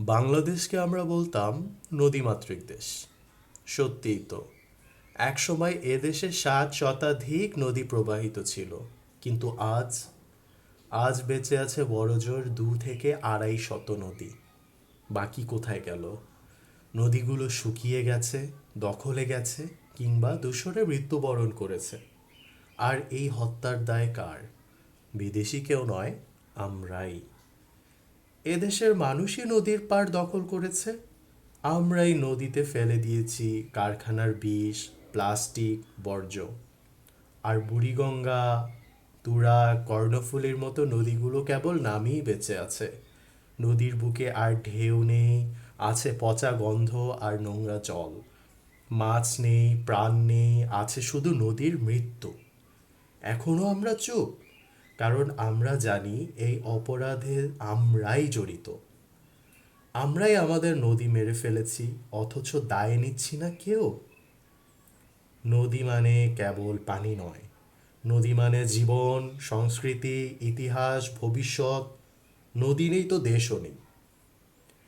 বাংলাদেশকে আমরা বলতাম নদীমাতৃক দেশ। সত্যিই তো। একসময় এদেশে সাত শতাধিক নদী প্রবাহিত ছিল, কিন্তু আজ আজ বেঁচে আছে বড়জোর দু থেকে আড়াই শত নদী। বাকি কোথায় গেল? নদীগুলো শুকিয়ে গেছে, দখলে গেছে, কিংবা দূষণে মৃত্যুবরণ করেছে। আর এই হত্যার দায় কার? বিদেশি কেউ নয়, আমরাই। এদেশের মানুষই নদীর পাড় দখল করেছে। আমরাই নদীতে ফেলে দিয়েছি কারখানার বিষ, প্লাস্টিক, বর্জ্য। আর বুড়িগঙ্গা, তুরা, কর্ণফুলীর মতো নদীগুলো কেবল নামেই বেঁচে আছে। নদীর বুকে আর ঢেউ নেই, আছে পচা গন্ধ আর নোংরা জল। মাছ নেই, প্রাণ নেই, আছে শুধু নদীর মৃত্যু। এখনও আমরা চুপ। কারণ আমরা জানি এই অপরাধে আমরাই জড়িত। আমরাই আমাদের নদী মেরে ফেলেছি, অথচ দায় নিচ্ছি না কেউ। নদী মানে কেবল পানি নয়। নদী মানে জীবন, সংস্কৃতি, ইতিহাস, ভবিষ্যৎ। নদী নেই তো দেশও নেই।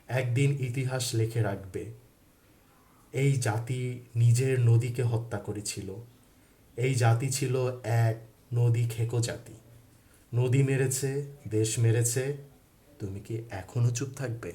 একদিন ইতিহাস লেখে রাখবে, এই জাতি নিজের নদীকে হত্যা করেছিল। এই জাতি ছিল এক নদী খেকো জাতি। নদী মেরেছে দেশ মেরেছে তুমি কি এখনও চুপ থাকবে?